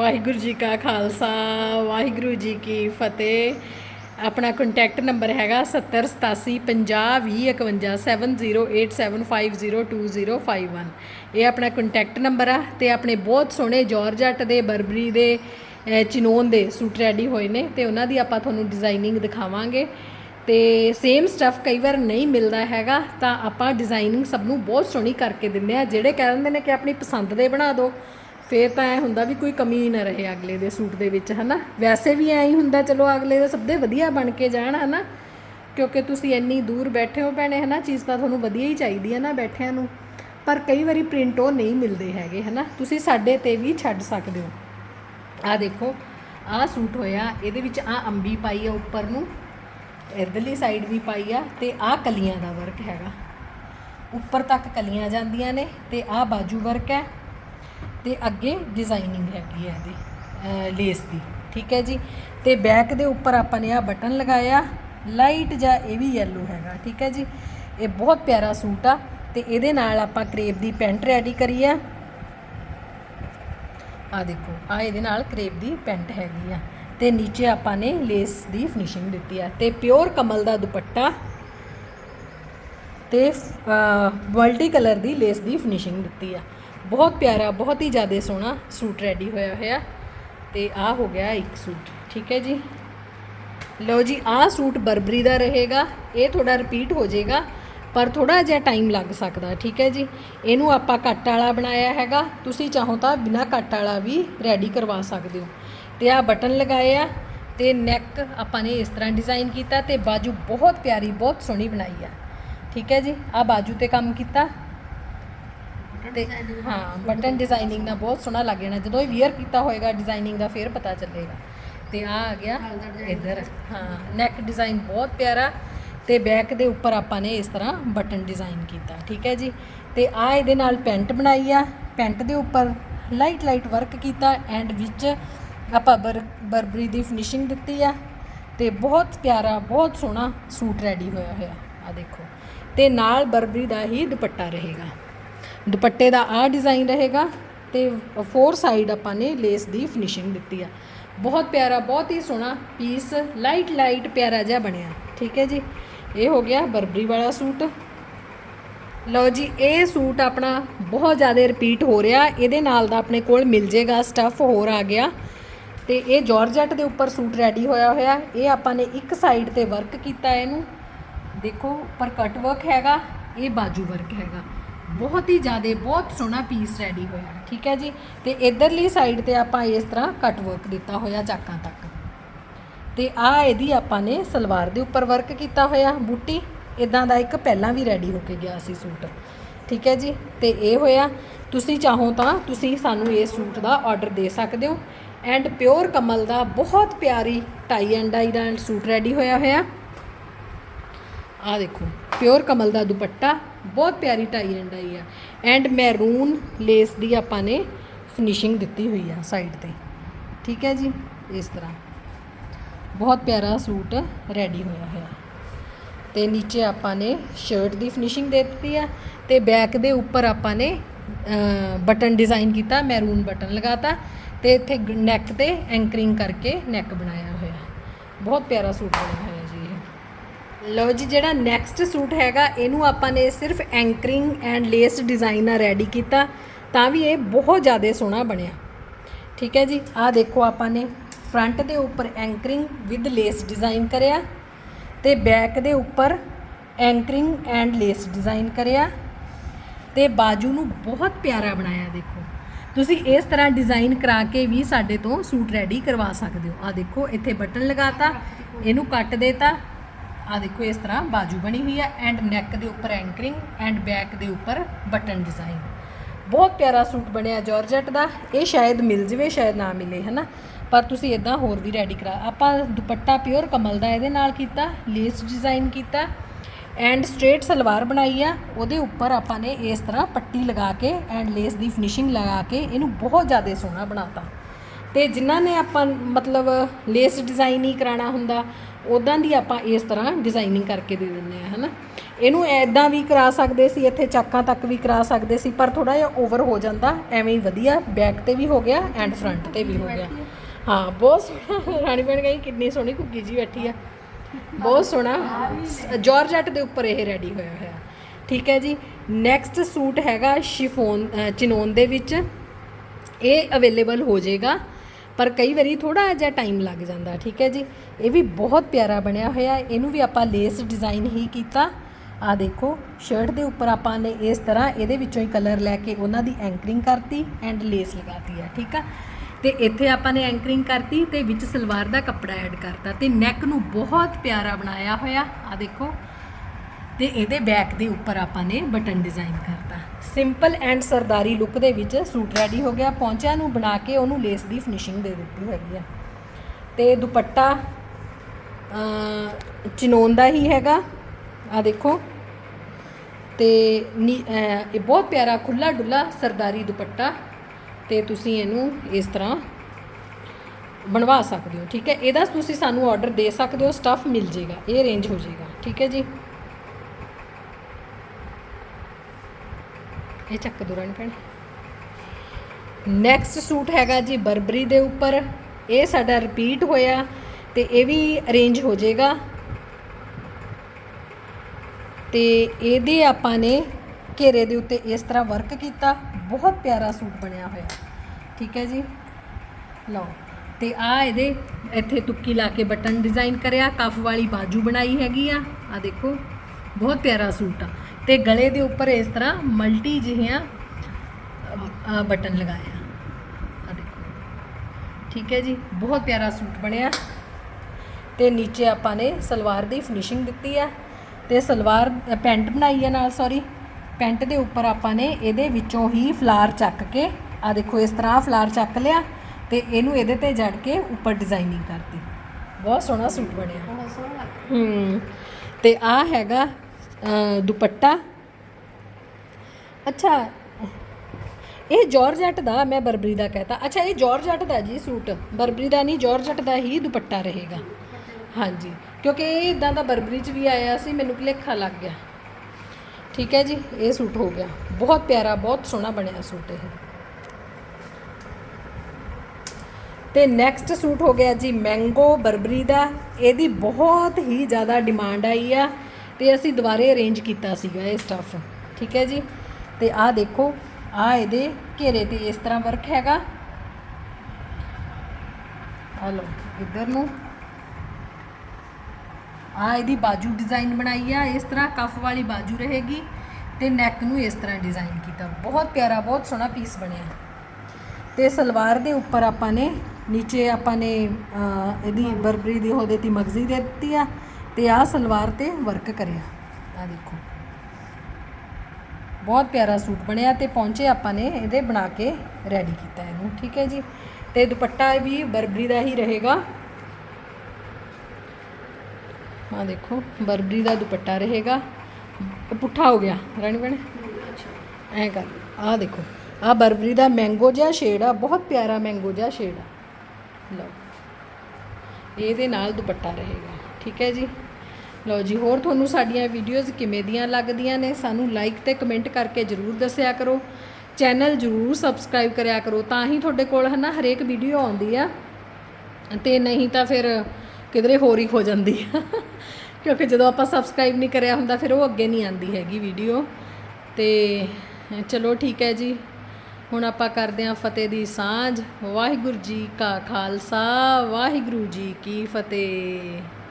ਵਾਹਿਗੁਰੂ ਜੀ ਕਾ ਖਾਲਸਾ, ਵਾਹਿਗੁਰੂ ਜੀ ਕੀ ਫਤਿਹ। ਆਪਣਾ contact number ਹੈਗਾ 7087508087502051 ਇਹ ਆਪਣਾ ਕੰਟੈਕਟ ਨੰਬਰ ਆ ਤੇ ਆਪਣੇ ਬਹੁਤ ਸੋਹਣੇ ਜਾਰਜਟ ਦੇ ਬਰਬਰੀ ਦੇ ਚਿਨੋਨ ਦੇ ਸੂਟ ਰੈਡੀ ਹੋਏ ਨੇ ਤੇ ਉਹਨਾਂ ਦੀ ਆਪਾਂ ਤੁਹਾਨੂੰ ਡਿਜ਼ਾਈਨਿੰਗ ਦਿਖਾਵਾਂਗੇ। ਤੇ ਸੇਮ ਸਟੱਫ ਕਈ ਵਾਰ ਨਹੀਂ ਮਿਲਦਾ ਹੈਗਾ, ਤਾਂ ਆਪਾਂ ਡਿਜ਼ਾਈਨਿੰਗ ਸਭ ਨੂੰ ਬਹੁਤ ਸੋਹਣੀ ਕਰਕੇ ਦਿੰਦੇ ਆ। ਜਿਹੜੇ ਕਹਿ ਦਿੰਦੇ ਨੇ ਕਿ ਆਪਣੀ ਪਸੰਦ ਦੇ ਬਣਾ ਦਿਓ ਫੇਰ ਤਾਂ ਐ ਹੁੰਦਾ ਵੀ ਕੋਈ ਕਮੀ ਨਾ ਰਹੇ ਅਗਲੇ ਦੇ ਸੂਟ ਦੇ ਵਿੱਚ, ਹਨਾ? ਵੈਸੇ ਵੀ ਐਂ ਹੀ ਹੁੰਦਾ, ਚਲੋ ਅਗਲੇ ਦੇ ਸਭ ਦੇ ਵਧੀਆ ਬਣ ਕੇ ਜਾਣ, ਹਨਾ? ਕਿਉਂਕਿ ਤੁਸੀਂ ਇੰਨੀ ਦੂਰ ਬੈਠੇ ਹੋ ਭੈਣੇ, ਹਨਾ? ਚੀਜ਼ ਤਾਂ ਤੁਹਾਨੂੰ ਵਧੀਆ ਹੀ ਚਾਹੀਦੀ ਹੈ ਨਾ ਬੈਠਿਆਂ ਨੂੰ। ਪਰ ਕਈ ਵਾਰੀ ਪ੍ਰਿੰਟ ਉਹ ਨਹੀਂ ਮਿਲਦੇ ਹੈਗੇ, ਹਨਾ? ਤੁਸੀਂ ਸਾਡੇ ਤੇ ਵੀ ਛੱਡ ਸਕਦੇ ਹੋ। ਆ ਦੇਖੋ, ਆਹ ਸੂਟ ਹੋਇਆ, ਇਹਦੇ ਵਿੱਚ ਆ ਅੰਬੀ ਪਾਈ ਆ ਉੱਪਰ ਨੂੰ, ਇਧਰਲੀ ਸਾਈਡ ਵੀ ਪਾਈ ਆ, ਤੇ ਆਹ ਕਲੀਆਂ ਦਾ ਵਰਕ ਹੈਗਾ। ਉੱਪਰ ਤੱਕ ਕਲੀਆਂ ਜਾਂਦੀਆਂ ਨੇ, ਤੇ ਆਹ ਬਾਜੂ ਵਰਕ ਹੈ। ਤੇ ਅੱਗੇ ਡਿਜ਼ਾਈਨਿੰਗ ਹੈਗੀ ਹੈ ਇਹਦੀ ਲੇਸ ਦੀ, ਠੀਕ ਹੈ ਜੀ? ਤੇ ਬੈਕ ਦੇ ਉੱਪਰ ਆਪਾਂ ਨੇ ਆ ਬਟਨ ਲਗਾਇਆ ਲਾਈਟ ਜਾਂ ਇਹ ਵੀ yellow ਹੈਗਾ, ਠੀਕ ਹੈ ਜੀ? ਇਹ ਬਹੁਤ ਪਿਆਰਾ ਸੂਟ ਆ ਤੇ ਇਹਦੇ ਨਾਲ ਆਪਾਂ ਕਰੇਪ ਦੀ ਪੈਂਟ ਰੈਡੀ ਕਰੀ ਆ ਆ ਦੇਖੋ ਆ ਇਹਦੇ ਨਾਲ ਕਰੇਪ ਦੀ ਪੈਂਟ ਹੈਗੀ ਆ ਤੇ ਨੀਚੇ ਆਪਾਂ ਨੇ ਲੇਸ ਦੀ ਫਿਨਿਸ਼ਿੰਗ ਦਿੱਤੀ ਆ ਤੇ ਪਿਓਰ ਕਮਲ ਦਾ ਦੁਪੱਟਾ ਤੇ ਮਲਟੀ ਕਲਰ ਦੀ ਲੇਸ ਦੀ ਫਿਨਿਸ਼ਿੰਗ ਦਿੱਤੀ ਆ। ਬਹੁਤ ਪਿਆਰਾ, ਬਹੁਤ ਹੀ ਜ਼ਿਆਦਾ ਸੋਹਣਾ ਸੂਟ ਰੈਡੀ ਹੋਇਆ ਹੋਇਆ। ਤੇ ਆ ਹੋ ਗਿਆ ਇੱਕ ਸੂਟ, ਠੀਕ ਹੈ ਜੀ? ਲਓ ਜੀ, ਆਹ ਸੂਟ ਬਰਬਰੀ ਦਾ ਰਹੇਗਾ, ਇਹ ਥੋੜਾ ਰਿਪੀਟ ਹੋ ਜਾਏਗਾ, ਪਰ ਥੋੜਾ ਜਿਹਾ ਟਾਈਮ ਲੱਗ ਸਕਦਾ, ਠੀਕ ਹੈ ਜੀ? ਇਹਨੂੰ ਆਪਾਂ ਕੱਟ ਵਾਲਾ ਬਣਾਇਆ ਹੈਗਾ, ਤੁਸੀਂ ਚਾਹੋ ਤਾਂ ਬਿਨਾ ਕੱਟ ਵਾਲਾ ਵੀ ਰੈਡੀ ਕਰਵਾ ਸਕਦੇ ਹੋ। ਤੇ ਆ ਬਟਨ ਲਗਾਏ ਆ, ਤੇ ਨੈਕ ਆਪਾਂ ਨੇ ਇਸ ਤਰ੍ਹਾਂ ਡਿਜ਼ਾਈਨ ਕੀਤਾ ਤੇ ਬਾਜੂ ਬਹੁਤ ਪਿਆਰੀ, ਬਹੁਤ ਸੋਹਣੀ ਬਣਾਈ ਆ, ਠੀਕ ਹੈ ਜੀ? ਆ ਬਾਜੂ ਤੇ ਕੰਮ ਕੀਤਾ। ਤੇ ਹਾਂ, ਬਟਨ ਡਿਜ਼ਾਈਨਿੰਗ ਨਾਲ ਬਹੁਤ ਸੋਹਣਾ ਲੱਗ ਜਾਣਾ। ਜਦੋਂ ਇਹ ਵੇਅਰ ਕੀਤਾ ਹੋਏਗਾ ਡਿਜ਼ਾਈਨਿੰਗ ਦਾ ਫਿਰ ਪਤਾ ਚੱਲੇਗਾ। ਤੇ ਆ ਆ ਗਿਆ ਇੱਧਰ। ਹਾਂ ਨੈਕ ਡਿਜ਼ਾਈਨ ਬਹੁਤ ਪਿਆਰਾ। ਤੇ ਬੈਕ ਦੇ ਉੱਪਰ ਆਪਾਂ ਨੇ ਇਸ ਤਰ੍ਹਾਂ ਬਟਨ ਡਿਜ਼ਾਈਨ ਕੀਤਾ, ਠੀਕ ਹੈ ਜੀ? ਤੇ ਆ ਇਹਦੇ ਨਾਲ ਪੈਂਟ ਬਣਾਈ ਆ। ਪੈਂਟ ਦੇ ਉੱਪਰ ਲਾਈਟ ਲਾਈਟ ਵਰਕ ਕੀਤਾ ਐਂਡ ਵਿੱਚ ਆਪਾਂ ਬਰ, ਬਰਬਰੀ ਦੀ ਫਿਨਿਸ਼ਿੰਗ ਦਿੱਤੀ ਆ। ਤੇ ਬਹੁਤ ਪਿਆਰਾ, ਬਹੁਤ ਸੋਹਣਾ ਸੂਟ ਰੈਡੀ ਹੋਇਆ ਹੋਇਆ। ਆ ਦੇਖੋ। ਤੇ ਨਾਲ ਬਰਬਰੀ ਦਾ ਹੀ ਦੁਪੱਟਾ ਰਹੇਗਾ। ਦੁਪੱਟੇ ਦਾ ਆ ਡਿਜ਼ਾਈਨ ਰਹੇਗਾ ਤੇ ਫੋਰ ਸਾਈਡ ਆਪਾਂ ਨੇ ਲੇਸ ਦੀ ਫਿਨਿਸ਼ਿੰਗ ਦਿੱਤੀ ਆ। ਬਹੁਤ ਪਿਆਰਾ, ਬਹੁਤ ਹੀ ਸੋਹਣਾ ਪੀਸ ਲਾਈਟ ਲਾਈਟ ਪਿਆਰਾ ਜਿਹਾ ਬਣਿਆ। ਠੀਕ ਹੈ ਜੀ? ਇਹ ਹੋ ਗਿਆ ਬਰਬਰੀ ਵਾਲਾ ਸੂਟ। ਲਓ ਜੀ, ਇਹ ਸੂਟ ਆਪਣਾ ਬਹੁਤ ਜ਼ਿਆਦਾ ਰਿਪੀਟ ਹੋ ਰਿਹਾ। ਇਹਦੇ ਨਾਲ ਦਾ ਆਪਣੇ ਕੋਲ ਮਿਲ ਜੇਗਾ ਸਟੱਫ ਹੋਰ ਆ ਗਿਆ। ਤੇ ਇਹ ਜਾਰਜਟ ਦੇ ਉੱਪਰ ਸੂਟ ਰੈਡੀ ਹੋਇਆ ਹੋਇਆ। ਇਹ ਆਪਾਂ ਨੇ ਇੱਕ ਸਾਈਡ ਤੇ ਵਰਕ ਕੀਤਾ ਇਹਨੂੰ। ਦੇਖੋ ਪਰ ਕਟ ਵਰਕ ਹੈਗਾ, ਇਹ ਬਾਜੂ ਵਰਕ ਹੈਗਾ। ਬਹੁਤ ਹੀ ਜ਼ਿਆਦਾ, ਬਹੁਤ ਸੋਹਣਾ ਪੀਸ ਰੈਡੀ ਹੋਇਆ, ਠੀਕ ਹੈ ਜੀ? ਤੇ ਇਧਰਲੀ ਸਾਈਡ ਤੇ ਆਪਾਂ ਇਸ ਤਰ੍ਹਾਂ ਕਟ ਵਰਕ ਦਿੱਤਾ ਹੋਇਆ ਚਾਕਾਂ ਤੱਕ। ਤੇ ਆ ਇਹਦੀ ਆਪਾਂ ਨੇ ਸਲਵਾਰ ਦੇ ਉੱਪਰ ਵਰਕ ਕੀਤਾ ਹੋਇਆ, ਬੂਟੀ। ਇਦਾਂ ਦਾ ਇੱਕ ਪਹਿਲਾਂ ਵੀ ਰੈਡੀ ਹੋ ਕੇ ਗਿਆ ਸੀ ਸੂਟ, ਠੀਕ ਹੈ ਜੀ? ਤੇ ਇਹ ਹੋਇਆ, ਤੁਸੀਂ ਚਾਹੋ ਤਾਂ ਤੁਸੀਂ ਸਾਨੂੰ ਇਹ ਸੂਟ ਦਾ ਆਰਡਰ ਦੇ ਸਕਦੇ ਹੋ। ਐਂਡ ਪਿਓਰ ਕਮਲ ਦਾ ਬਹੁਤ ਪਿਆਰੀ ਟਾਈ ਐਂਡ ਡਾਈ ਦਾ ਸੂਟ ਰੈਡੀ ਹੋਇਆ ਹੋਇਆ। ਆ ਦੇਖੋ ਪਿਓਰ ਕਮਲ ਦਾ ਦੁਪੱਟਾ ਬਹੁਤ ਪਿਆਰੀ ਟਾਈ ਐਂਡ ਆਈ ਆ। ਐਂਡ ਮੈਰੂਨ ਲੇਸ ਦੀ ਆਪਾਂ ਨੇ ਫਿਨਿਸ਼ਿੰਗ ਦਿੱਤੀ ਹੋਈ ਆ ਸਾਈਡ ਤੇ। ਠੀਕ ਹੈ ਜੀ? ਇਸ ਤਰ੍ਹਾਂ। ਬਹੁਤ ਪਿਆਰਾ ਸੂਟ ਰੈਡੀ ਹੋਇਆ ਹੋਇਆ। ਤੇ ਨੀਚੇ ਆਪਾਂ ਨੇ ਸ਼ਰਟ ਦੀ ਫਿਨਿਸ਼ਿੰਗ ਦੇ ਦਿੱਤੀ ਆ। ਤੇ ਬੈਕ ਦੇ ਉੱਪਰ ਆਪਾਂ ਨੇ ਬਟਨ ਡਿਜ਼ਾਈਨ ਕੀਤਾ ਮੈਰੂਨ ਬਟਨ ਲਗਾਤਾ। ਤੇ ਇੱਥੇ ਨੈਕ ਤੇ ਐਂਕਰਿੰਗ ਕਰਕੇ ਨੈਕ ਬਣਾਇਆ ਹੋਇਆ। ਬਹੁਤ ਪਿਆਰਾ ਸੂਟ ਬਣਿਆ ਹੋਇਆ। ਲਓ ਜੀ, ਜਿਹੜਾ ਨੈਕਸਟ ਸੂਟ ਹੈਗਾ, ਇਹਨੂੰ ਆਪਾਂ ਨੇ ਸਿਰਫ ਐਂਕਰਿੰਗ ਐਂਡ ਲੇਸ ਡਿਜ਼ਾਈਨ ਨਾਲ ਰੈਡੀ ਕੀਤਾ, ਤਾਂ ਵੀ ਇਹ ਬਹੁਤ ਜ਼ਿਆਦਾ ਸੋਹਣਾ ਬਣਿਆ। ਠੀਕ ਹੈ ਜੀ, ਆਹ ਦੇਖੋ ਆਪਾਂ ਨੇ ਫਰੰਟ ਦੇ ਉੱਪਰ ਐਂਕਰਿੰਗ ਵਿਦ ਲੇਸ ਡਿਜ਼ਾਈਨ ਕਰਿਆ ਤੇ ਬੈਕ ਦੇ ਉੱਪਰ ਐਂਕਰਿੰਗ ਐਂਡ ਲੇਸ ਡਿਜ਼ਾਈਨ ਕਰਿਆ ਤੇ ਬਾਜੂ ਨੂੰ ਬਹੁਤ ਪਿਆਰਾ ਬਣਾਇਆ, ਦੇਖੋ। ਤੁਸੀਂ ਇਸ ਤਰ੍ਹਾਂ ਡਿਜ਼ਾਈਨ ਕਰਾ ਕੇ ਵੀ ਸਾਡੇ ਤੋਂ ਸੂਟ ਰੈਡੀ ਕਰਵਾ ਸਕਦੇ ਹੋ। ਆ ਦੇਖੋ, ਇੱਥੇ ਬਟਨ ਲਗਾਤਾ, ਇਹਨੂੰ ਕੱਟ ਦੇਤਾ ਆ ਦੇਖੋ, ਇਸ ਤਰ੍ਹਾਂ ਬਾਜੂ ਬਣੀ ਹੋਈ ਹੈ ਐਂਡ ਨੈਕ ਦੇ ਉੱਪਰ ਐਂਕਰਿੰਗ ਐਂਡ ਬੈਕ ਦੇ ਉੱਪਰ ਬਟਨ ਡਿਜ਼ਾਈਨ ਬਹੁਤ ਪਿਆਰਾ ਸੂਟ ਬਣਿਆ ਜਾਰਜਟ ਦਾ। ਇਹ ਸ਼ਾਇਦ ਮਿਲ ਜਵੇ, ਸ਼ਾਇਦ ਨਾ ਮਿਲੇ, ਹਨਾ? ਪਰ ਤੁਸੀਂ ਇਦਾਂ ਹੋਰ ਵੀ ਰੈਡੀ ਕਰਾ। ਆਪਾਂ ਦੁਪੱਟਾ ਪਿਓਰ ਕਮਲ ਦਾ ਇਹਦੇ ਨਾਲ ਕੀਤਾ ਲੇਸ ਡਿਜ਼ਾਈਨ ਕੀਤਾ ਐਂਡ ਸਟ੍ਰੇਟ ਸਲਵਾਰ ਬਣਾਈ ਆ। ਉਹਦੇ ਉੱਪਰ ਆਪਾਂ ਨੇ ਇਸ ਤਰ੍ਹਾਂ ਪੱਟੀ ਲਗਾ ਕੇ ਐਂਡ ਲੇਸ ਦੀ ਫਿਨਿਸ਼ਿੰਗ ਲਗਾ ਕੇ ਇਹਨੂੰ ਬਹੁਤ ਜ਼ਿਆਦਾ ਸੋਹਣਾ ਬਣਾਤਾ। ਤੇ ਜਿਨ੍ਹਾਂ ਨੇ ਆਪਾਂ ਮਤਲਬ ਲੇਸ ਡਿਜ਼ਾਈਨ ਹੀ ਕਰਾਉਣਾ ਹੁੰਦਾ ਉਦਾਂ ਦੀ ਆਪਾਂ ਇਸ ਤਰ੍ਹਾਂ ਡਿਜ਼ਾਈਨਿੰਗ ਕਰਕੇ ਦੇ ਦਿੰਦੇ ਆ ਹਨਾ? ਇਹਨੂੰ ਐਦਾਂ ਵੀ ਕਰਾ ਸਕਦੇ ਸੀ, ਇੱਥੇ ਚਾਕਾਂ ਤੱਕ ਵੀ ਕਰਾ ਸਕਦੇ ਸੀ, ਪਰ ਥੋੜਾ ਜਿਹਾ ਓਵਰ ਹੋ ਜਾਂਦਾ, ਐਵੇਂ ਹੀ ਵਧੀਆ ਬੈਕ ਤੇ ਵੀ ਹੋ ਗਿਆ ਐਂਡ ਫਰੰਟ ਤੇ ਵੀ ਹੋ ਗਿਆ। ਹਾਂ, ਬਹੁਤ ਸੋਹਣਾ, ਰਾਣੀ ਬਣ ਗਈ ਕਿੰਨੀ ਸੋਹਣੀ ਕੁੱਗੀ ਜੀ ਬੈਠੀ ਆ। ਬਹੁਤ ਸੋਹਣਾ ਜਾਰਜਟ ਦੇ ਉੱਪਰ ਇਹ ਰੈਡੀ ਹੋਇਆ ਹੋਇਆ। ਠੀਕ ਹੈ ਜੀ ਨੈਕਸਟ ਸੂਟ ਹੈਗਾ ਸ਼ਿਫੋਨ ਚਿਨੋਨ ਦੇ ਵਿੱਚ। ਇਹ ਅਵੇਲੇਬਲ ਹੋ ਜਾਏਗਾ। ਪਰ ਕਈ ਵਾਰੀ ਥੋੜਾ ਜਿਹਾ ਟਾਈਮ ਲੱਗ ਜਾਂਦਾ, ਠੀਕ ਹੈ ਜੀ? ਇਹ ਵੀ ਬਹੁਤ ਪਿਆਰਾ ਬਣਿਆ ਹੋਇਆ, ਇਹਨੂੰ ਵੀ ਆਪਾਂ ਲੇਸ ਡਿਜ਼ਾਈਨ ਹੀ ਕੀਤਾ। ਆ ਦੇਖੋ ਸ਼ਰਟ ਦੇ ਉੱਪਰ ਆਪਾਂ ਨੇ ਇਸ ਤਰ੍ਹਾਂ ਇਹਦੇ ਵਿੱਚੋਂ ਹੀ ਕਲਰ ਲੈ ਕੇ ਉਹਨਾਂ ਦੀ ਐਂਕਰਿੰਗ ਕਰਤੀ ਐਂਡ ਲੇਸ ਲਗਾਤੀ ਹੈ ਠੀਕ ਆ? ਤੇ ਇੱਥੇ ਆਪਾਂ ਨੇ ਐਂਕਰਿੰਗ ਕਰਤੀ ਤੇ ਵਿੱਚ ਸਲਵਾਰ ਦਾ ਕੱਪੜਾ ਐਡ ਕਰਤਾ ਤੇ ਨੈਕ ਨੂੰ ਬਹੁਤ ਪਿਆਰਾ ਬਣਾਇਆ ਹੋਇਆ ਆ ਦੇਖੋ। ਤੇ ਇਹਦੇ ਬੈਕ ਦੇ ਉੱਪਰ ਆਪਾਂ ਨੇ ਬਟਨ ਡਿਜ਼ਾਈਨ ਕਰਤਾ। ਸਿੰਪਲ ਐਂਡ ਸਰਦਾਰੀ ਲੁੱਕ ਦੇ ਵਿੱਚ ਸੂਟ ਰੈਡੀ ਹੋ ਗਿਆ। ਪੌਂਚਿਆਂ ਨੂੰ ਬਣਾ ਕੇ ਉਹਨੂੰ ਲੇਸ ਦੀ ਫਿਨਿਸ਼ਿੰਗ ਦੇ ਦਿੱਤੀ ਹੈਗੀ ਆ। ਤੇ ਦੁਪੱਟਾ ਚਿਨੋਨ ਦਾ ਹੀ ਹੈਗਾ। ਆ ਦੇਖੋ। ਤੇ ਨੀ- ਇਹ ਬਹੁਤ ਪਿਆਰਾ ਖੁੱਲਾ ਡੁੱਲਾ ਸਰਦਾਰੀ ਦੁਪੱਟਾ ਤੇ ਤੁਸੀਂ ਇਹਨੂੰ ਇਸ ਤਰ੍ਹਾਂ ਬਣਵਾ ਸਕਦੇ ਹੋ, ਠੀਕ ਹੈ? ਇਹਦਾ ਤੁਸੀਂ ਸਾਨੂੰ ਆਰਡਰ ਦੇ ਸਕਦੇ ਹੋ ਸਟਫ ਮਿਲ ਜੇਗਾ, ਇਹ ਅਰੇਂਜ ਹੋ ਜਾਏਗਾ ਠੀਕ ਹੈ ਜੀ? ਇਹ ਚੱਕ ਦੋ ਰਣ ਨੈਕਸਟ ਸੂਟ ਹੈਗਾ ਜੀ ਬਰਬਰੀ ਦੇ ਉੱਪਰ। ਇਹ ਸਾਡਾ ਰਿਪੀਟ ਹੋਇਆ ਤੇ ਇਹ ਵੀ ਅਰੇਂਜ ਹੋ ਜਾਏਗਾ। ਤੇ ਇਹਦੇ ਆਪਾਂ ਨੇ ਘੇਰੇ ਦੇ ਉੱਤੇ ਇਸ ਤਰ੍ਹਾਂ ਵਰਕ ਕੀਤਾ। ਬਹੁਤ ਪਿਆਰਾ ਸੂਟ ਬਣਿਆ ਹੋਇਆ। ਠੀਕ ਹੈ ਜੀ? ਲਓ। ਤੇ ਆ ਇਹਦੇ ਇੱਥੇ ਤੁੱਕੀ ਲਾ ਕੇ ਬਟਨ ਡਿਜ਼ਾਈਨ ਕਰਿਆ। ਕਫ ਵਾਲੀ ਬਾਜੂ ਬਣਾਈ ਹੈਗੀ ਆ। ਆ ਦੇਖੋ। ਬਹੁਤ ਪਿਆਰਾ ਸੂਟ ਆ। ਤੇ ਗਲੇ ਦੇ ਉੱਪਰ ਇਸ ਤਰ੍ਹਾਂ ਮਲਟੀ ਜਿਹੀਆਂ ਬਟਨ ਲਗਾਇਆ। ਆ ਦੇਖੋ। ਠੀਕ ਹੈ ਜੀ ਬਹੁਤ ਪਿਆਰਾ ਸੂਟ ਬਣਿਆ। ਤੇ ਨੀਚੇ ਆਪਾਂ ਨੇ ਸਲਵਾਰ ਦੀ ਫਿਨਿਸ਼ਿੰਗ ਦਿੱਤੀ ਆ ਤੇ ਸਲਵਾਰ ਪੈਂਟ ਬਣਾਈ ਹੈ ਨਾਲ ਸੌਰੀ ਪੈਂਟ ਦੇ ਉੱਪਰ ਆਪਾਂ ਨੇ ਇਹਦੇ ਵਿੱਚੋਂ ਹੀ ਫਲਾਰ ਚੱਕ ਕੇ ਆ ਦੇਖੋ ਇਸ ਤਰ੍ਹਾਂ ਫਲਾਰ ਚੱਕ ਲਿਆ ਤੇ ਇਹਨੂੰ ਇਹਦੇ ਤੇ ਜੜ ਕੇ ਉੱਪਰ ਡਿਜ਼ਾਈਨਿੰਗ ਕਰਤੀ। ਬਹੁਤ ਸੋਹਣਾ ਸੂਟ ਬਣਿਆ। ਬਹੁਤ ਸੋਹਣਾ ਹੂੰ। ਤੇ ਆ ਹੈਗਾ ਦੁਪੱਟਾ। ਅੱਛਾ, ਇਹ ਜਾਰਜਟ ਦਾ, ਮੈਂ ਬਰਬਰੀ ਦਾ ਕਹਤਾ। ਅੱਛਾ, ਇਹ ਜਾਰਜਟ ਦਾ ਜੀ ਸੂਟ। ਬਰਬਰੀ ਦਾ ਨਹੀਂ ਜਾਰਜਟ ਦਾ ਹੀ ਦੁਪੱਟਾ ਰਹੇਗਾ। ਹਾਂਜੀ, ਕਿਉਂਕਿ ਇਹ ਇਦਾਂ ਦਾ ਬਰਬਰੀ ਚ ਵੀ ਆਇਆ ਸੀ, ਮੈਨੂੰ ਭੁਲੇਖਾ ਲੱਗ ਗਿਆ। ਠੀਕ ਹੈ ਜੀ, ਇਹ ਸੂਟ ਹੋ ਗਿਆ। ਬਹੁਤ ਪਿਆਰਾ, ਬਹੁਤ ਸੋਹਣਾ ਬਣਿਆ ਸੂਟ ਇਹ। ਤੇ ਨੈਕਸਟ ਸੂਟ ਹੋ ਗਿਆ ਜੀ ਮੈਂਗੋ ਬਰਬਰੀ ਦਾ। ਇਹਦੀ ਬਹੁਤ ਹੀ ਜ਼ਿਆਦਾ ਡਿਮਾਂਡ ਆਈ ਆ। ਤੇ ਅਸੀਂ ਦੁਬਾਰੇ ਅਰੇਂਜ ਕੀਤਾ ਸੀਗਾ ਇਹ ਸਟੱਫ ਠੀਕ ਹੈ ਜੀ? ਤੇ ਆਹ ਦੇਖੋ, ਆਹ ਇਹਦੇ ਘੇਰੇ ਤੇ ਇਸ ਤਰ੍ਹਾਂ ਵਰਕ ਹੈਗਾ। ਆ ਲਓ, ਇੱਧਰ ਨੂੰ। ਆ ਇਹਦੀ ਬਾਜੂ ਡਿਜ਼ਾਈਨ ਬਣਾਈ ਆ, ਇਸ ਤਰ੍ਹਾਂ ਕਫ ਵਾਲੀ ਬਾਜੂ ਰਹੇਗੀ ਤੇ ਨੈਕ ਨੂੰ ਇਸ ਤਰ੍ਹਾਂ ਡਿਜ਼ਾਈਨ ਕੀਤਾ। ਬਹੁਤ ਪਿਆਰਾ, ਬਹੁਤ ਸੋਹਣਾ ਪੀਸ ਬਣਿਆ। ਤੇ ਸਲਵਾਰ ਦੇ ਉੱਪਰ ਆਪਾਂ ਨੇ, ਨੀਚੇ ਆਪਾਂ ਨੇ ਇਹਦੀ ਬਰਬਰੀ ਦੀ, ਉਹਦੇ ਤੇ ਮਗਜ਼ੀ ਦੇ ਦਿੱਤੀ ਆ। ਤੇ ਆਹ ਸਲਵਾਰ ਤੇ ਵਰਕ ਕਰਿਆ। ਆ ਦੇਖੋ। ਬਹੁਤ ਪਿਆਰਾ ਸੂਟ ਬਣਿਆ ਤੇ ਪਹੁੰਚੇ ਆਪਾਂ ਨੇ, ਇਹਦੇ ਬਣਾ ਕੇ ਰੈਡੀ ਕੀਤਾ ਇਹਨੂੰ, ਠੀਕ ਹੈ ਜੀ? ਤੇ ਦੁਪੱਟਾ ਵੀ ਬਰਬਰੀ ਦਾ ਹੀ ਰਹੇਗਾ। ਆ ਦੇਖੋ, ਬਰਬਰੀ ਦਾ ਦੁਪੱਟਾ ਰਹੇਗਾ। ਪੁੱਠਾ ਹੋ ਗਿਆ ਰਾਣੀ ਬਣ ਐ ਕਰ ਆ ਦੇਖੋ ਆ ਬਰਬਰੀ ਦਾ ਮੈਂਗੋ ਜਿਹਾ ਸ਼ੇਡ ਆ, ਬਹੁਤ ਪਿਆਰਾ ਮੈਂਗੋ ਜਿਹਾ ਸ਼ੇਡ ਆ। ਲਓ, ਇਹਦੇ ਨਾਲ ਦੁਪੱਟਾ ਰਹੇਗਾ। ਠੀਕ ਹੈ ਜੀ। ਲਓ ਜੀ, ਹੋਰ ਤੁਹਾਨੂੰ ਸਾਡੀਆਂ ਵੀਡੀਓਜ਼ ਕਿਵੇਂ ਦੀਆਂ ਲੱਗਦੀਆਂ ਨੇ, ਸਾਨੂੰ ਲਾਈਕ ਤੇ ਕਮੈਂਟ ਕਰਕੇ ਜਰੂਰ ਦੱਸਿਆ ਕਰੋ। ਚੈਨਲ ਜਰੂਰ ਸਬਸਕ੍ਰਾਈਬ ਕਰਿਆ ਕਰੋ, ਤਾਂ ਹੀ ਤੁਹਾਡੇ ਕੋਲ ਹਨਾ ਹਰੇਕ ਵੀਡੀਓ ਆਉਂਦੀ ਆ। ਤੇ ਨਹੀਂ ਤਾਂ ਫਿਰ ਕਿਧਰੇ ਹੋਰ ਹੀ ਹੋ ਜਾਂਦੀ ਆ। ਕਿਉਂਕਿ ਜਦੋਂ ਆਪਾਂ ਸਬਸਕ੍ਰਾਈਬ ਨਹੀਂ ਕਰਿਆ ਹੁੰਦਾ, ਫਿਰ ਉਹ ਅੱਗੇ ਨਹੀਂ ਆਂਦੀ ਹੈਗੀ ਵੀਡੀਓ ਤੇ ਚਲੋ ਠੀਕ ਹੈ ਜੀ। ਹੁਣ ਆਪਾਂ ਕਰਦੇ ਹਾਂ ਫਤਿਹ ਦੀ ਸਾਂਝ। ਵਾਹਿਗੁਰੂ ਜੀ ਕਾ ਖਾਲਸਾ, ਵਾਹਿਗੁਰੂ ਜੀ ਕੀ ਫਤਿਹ।